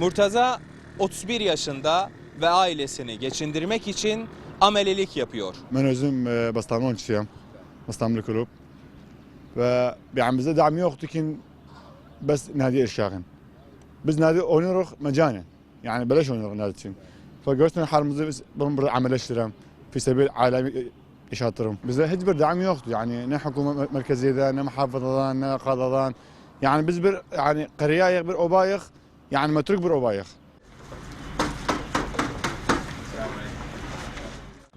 Murtaza 31 yaşında ve ailesini geçindirmek için amelelik yapıyor. من özüm e, Bastamon çiftiyim. Bastamlı kulüp. Ve yani bizde دعم yoktu ki bes nadi irşakın. Biz nadi oynuyoruz mecanen. Yani beleş oynuyoruz nadi için. فقلت حالımızı biz bunun burada ameleştirem. في سبيل عالمي yaşatırım. Bize hiçbir دعم yoktu. Yani ne hükümet merkeziyeden, ne muhafazadan, ne kadadan. Yani biz bir yani kariyayık bir obayık. Yani metruk bir obayık.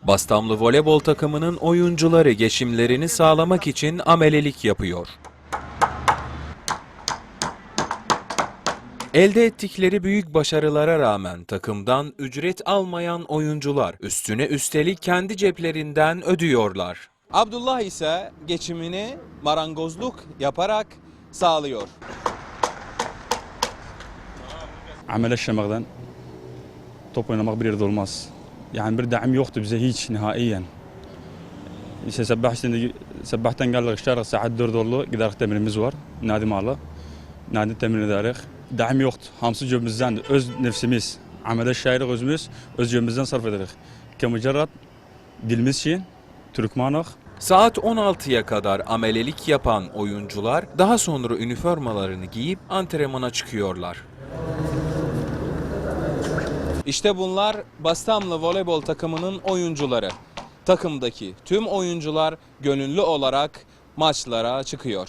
Bastamlı voleybol takımının oyuncuları geçimlerini sağlamak için amelelik yapıyor. Elde ettikleri büyük başarılara rağmen takımdan ücret almayan oyuncular üstüne üstelik kendi ceplerinden ödüyorlar. Abdullah ise geçimini marangozluk yaparak sağlıyor. Amel yaşamaktan top oynamak bir yerde olmaz. Yani bir daim yoktu bize hiç nihaiyen. İşte sabah sabahtan geldik işler saat 4 oldu. Giderek temrinimiz var. Nadi malı. Nadi temrin ederek. Daim yoktu. Hamsı cebimizden öz nefsimiz. Amel şairi özümüz öz cebimizden sarf ederek. Kemucerrat dilimiz için Türkmanık. Saat 16'ya kadar amelelik yapan oyuncular daha sonra üniformalarını giyip antrenmana çıkıyorlar. İşte bunlar Bastamlı voleybol takımının oyuncuları. Takımdaki tüm oyuncular gönüllü olarak maçlara çıkıyor.